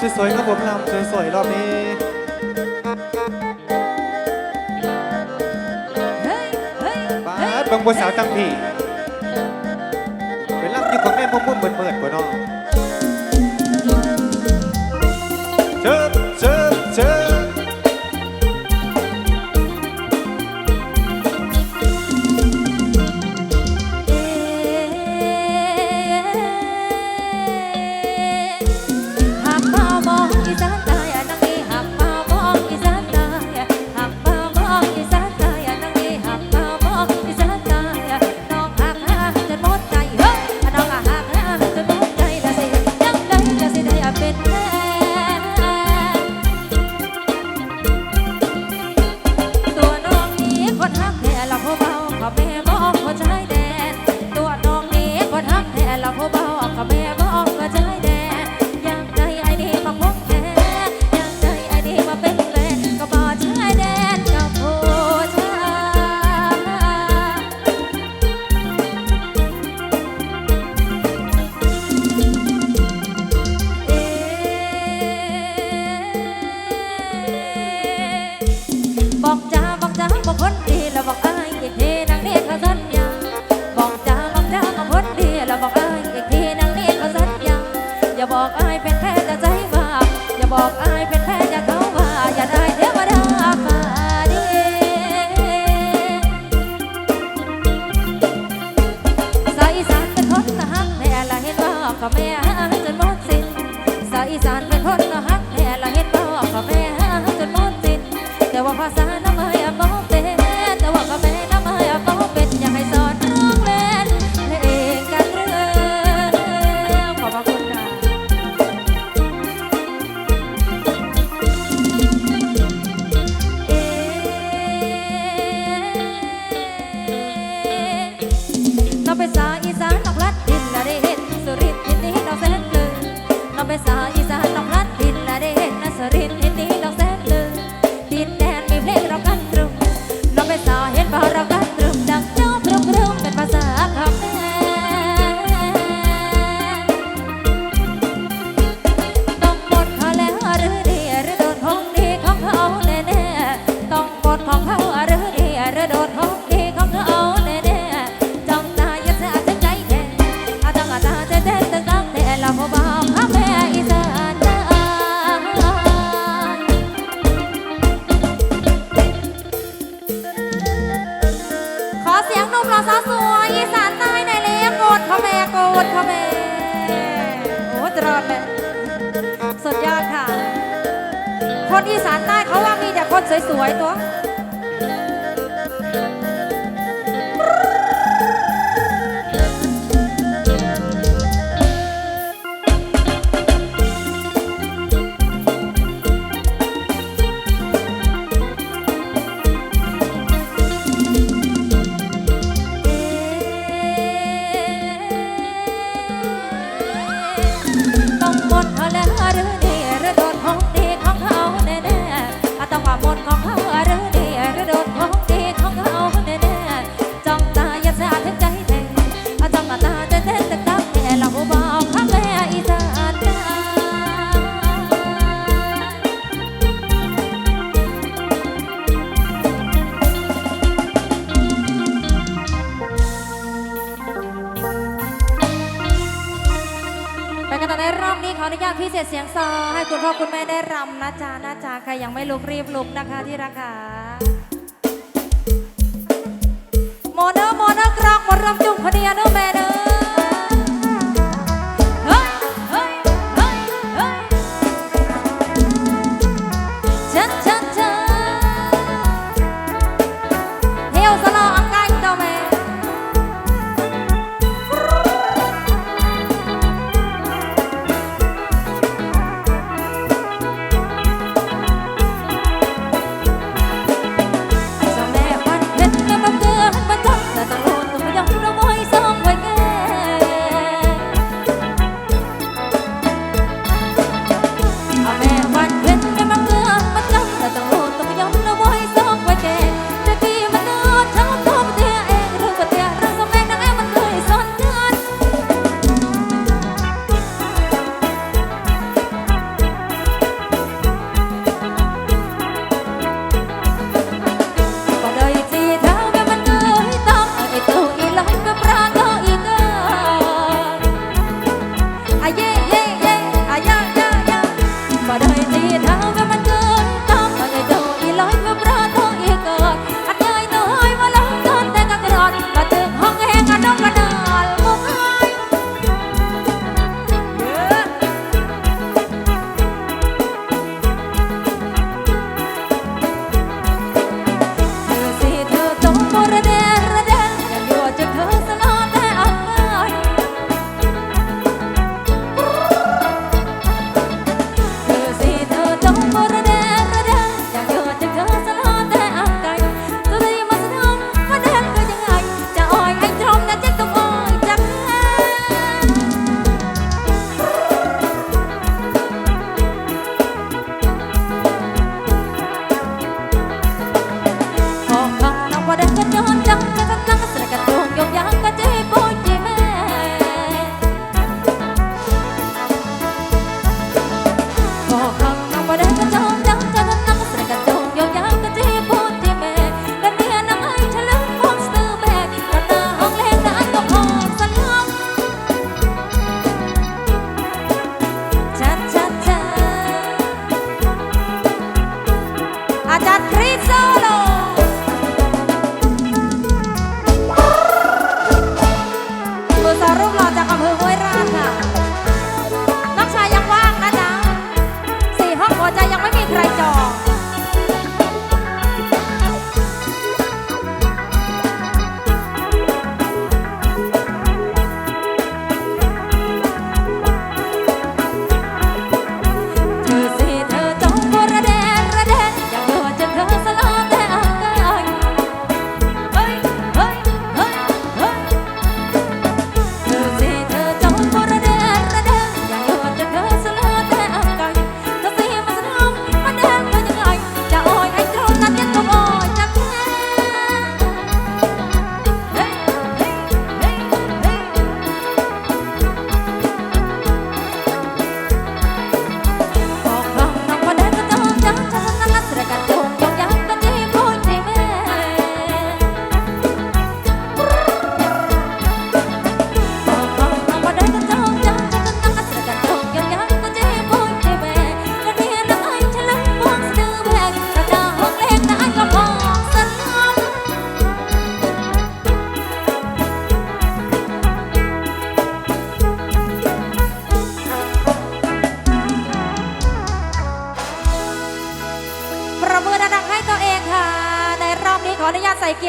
ำสวยๆครับผมลำสวยๆรอบนี้ป้าบางบัวสาวตั้งพี่เป็นลำอยู่ของแม่มุ่มมุ่นเหมือนเหมือนกว่าน้อง จนหมดสิ้นสาวอีสานเป็นคนก็ฮักแม่ละเห็ดบ่ขอแม่จนหมดสิ้นแต่ว่าภาษา ตอดเลยสุดยอดค่ะ คนอีสานใต้เขาว่ามีแต่คนสวยๆตัว คุณพ่อคุณแม่ได้รำนะจ๊ะนะจ๊ะใครยังไม่ลุกรีบลุกนะคะที่รักค่ะ สอรุ่งหล่อจากอำเภอห้วยราชค่ะน้องชายยังว่างนะจ๊ะสี่ห้องหัวใจยังไม่มีใครจอง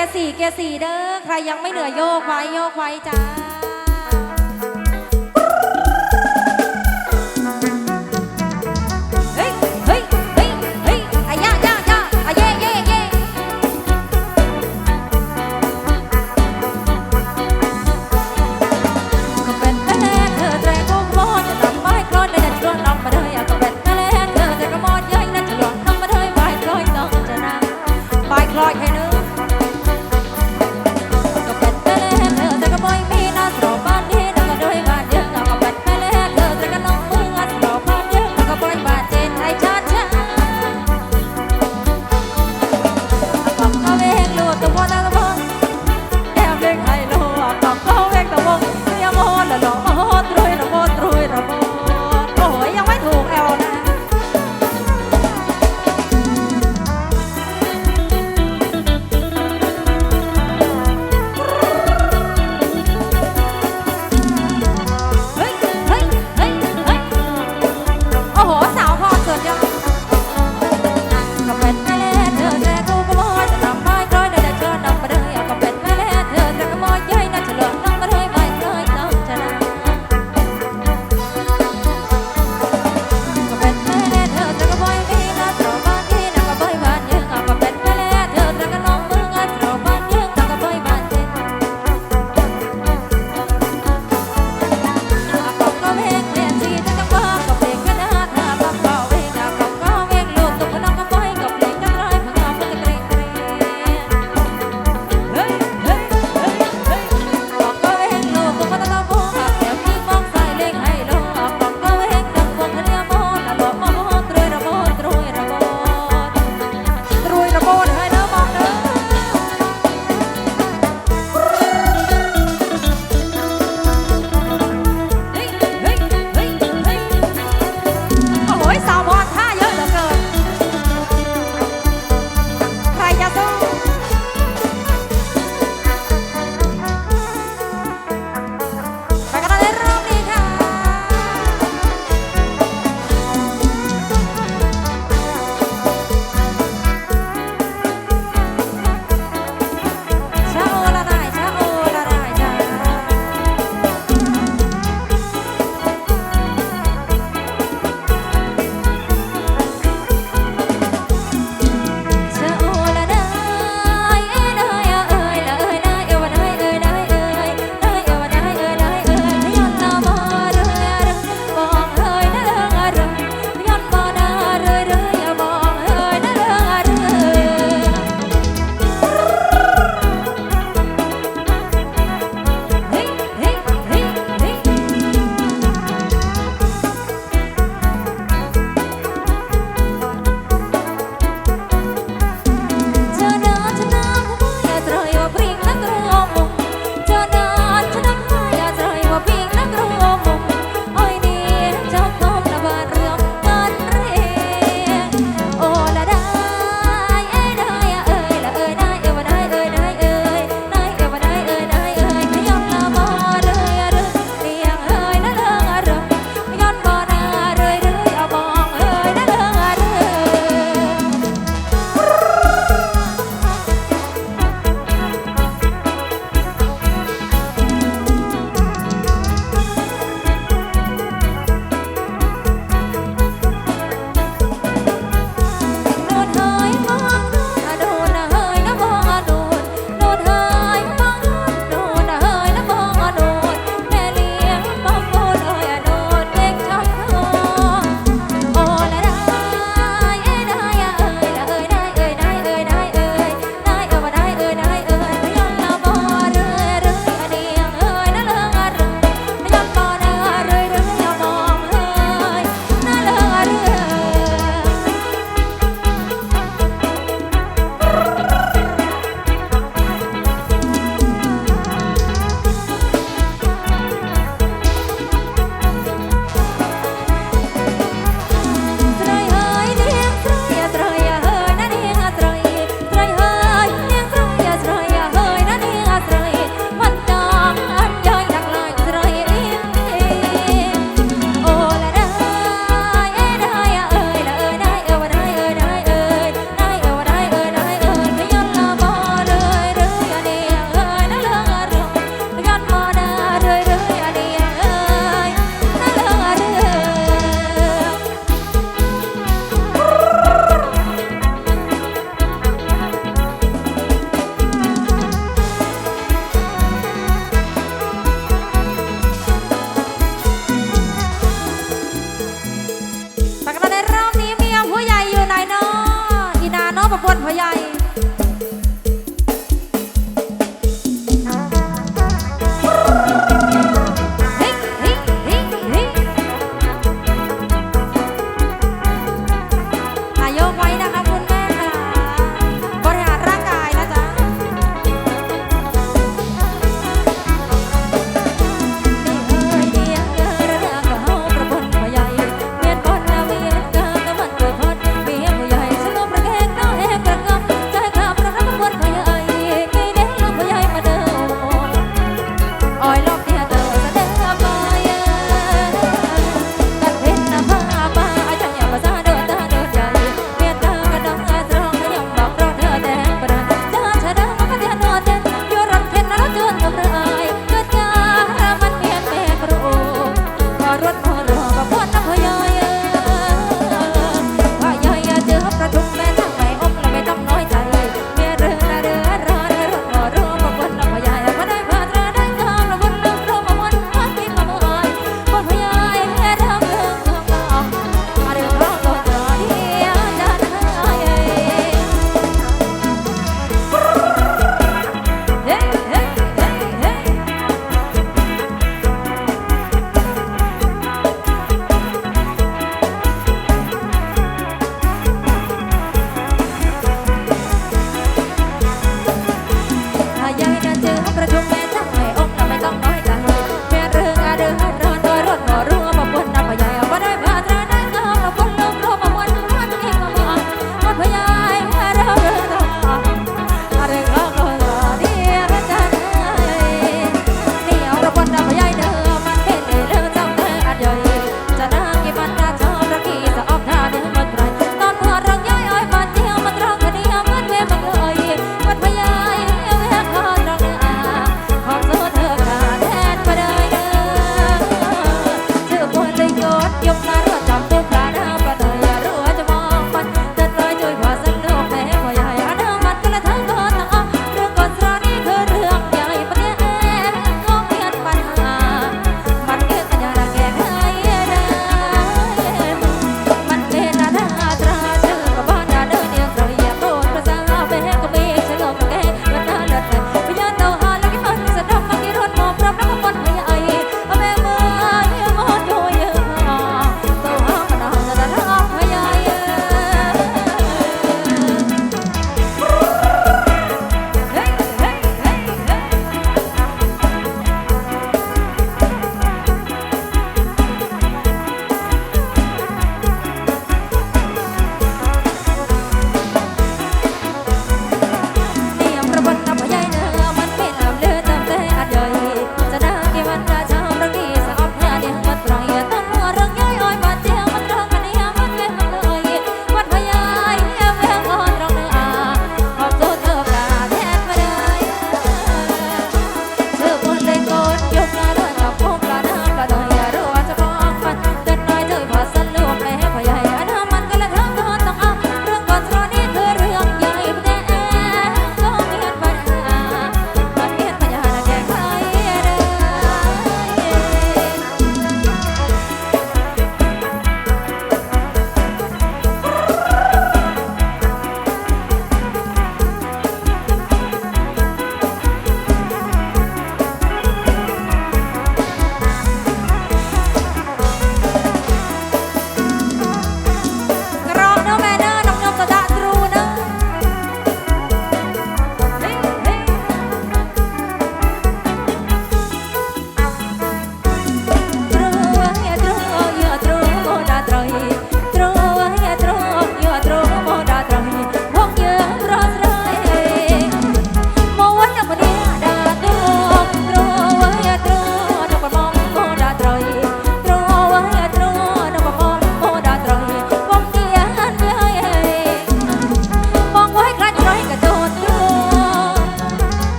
ยร์สี่เกียร์สี่เด้อใครยังไม่เหนื่อยโยกไว้โยกไว้จ้า กันในรอบนี้เมียผู้ใหญ่อยู่ไหนเนาะอีนาเนาะประพลผู้ใหญ่